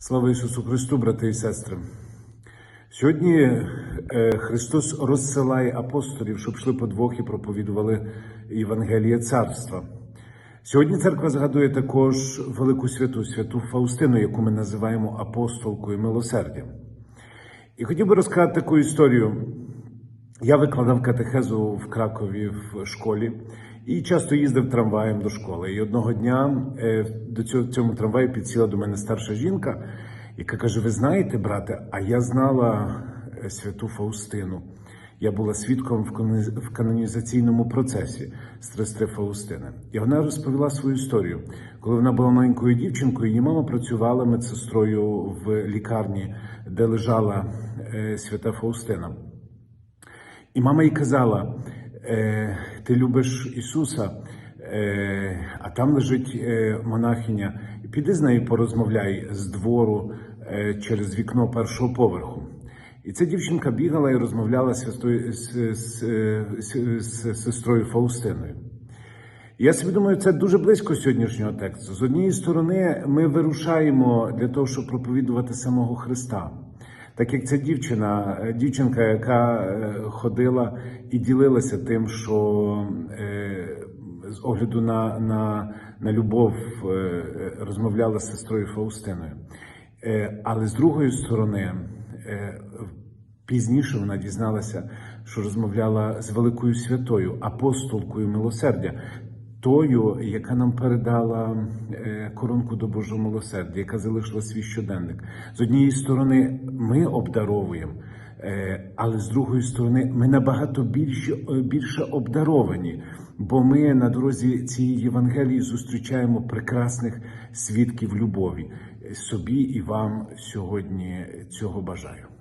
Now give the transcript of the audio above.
Слава Ісусу Христу, брати і сестри. Сьогодні е, Христос розсилає апостолів, щоб йшли подвох і проповідували Євангеліє Царства. Сьогодні церква згадує також велику святу, святу Фаустину, яку ми називаємо апостолкою милосердя. І хотів би розказати таку історію. Я викладав катехезу в Кракові в школі і часто їздив трамваєм до школи. І одного дня е, до цього цьому трамваю підсіла до мене старша жінка, яка каже: Ви знаєте, брате, а я знала е, святу Фаустину. Я була свідком в канонізаційному процесі сестри Фаустини. І вона розповіла свою історію. Коли вона була маленькою дівчинкою, її мама працювала медсестрою в лікарні, де лежала е, свята Фаустина. І мама їй казала: ти любиш Ісуса, е, а там лежить е, монахиня. Піди з нею порозмовляй з двору е, через вікно першого поверху. І ця дівчинка бігала і розмовляла з, з, з, з сестрою Фаустиною. Я собі думаю, це дуже близько сьогоднішнього тексту. З однієї сторони, ми вирушаємо для того, щоб проповідувати самого Христа. Так як ця дівчина, е, дівчинка, яка е, ходила і ділилася тим, що е, з огляду на, на, на любов розмовляла з сестрою Фаустиною. Але з другої сторони, Пізніше вона дізналася, що розмовляла з великою святою, апостолкою милосердя, тою, яка нам передала е, коронку до Божого милосердя, яка залишила свій щоденник. З однієї сторони, ми обдаровуємо, е, але з другої сторони, ми набагато більше, е, більше обдаровані, бо ми на дорозі цієї Євангелії зустрічаємо прекрасних свідків любові. Собі і вам сьогодні цього бажаю.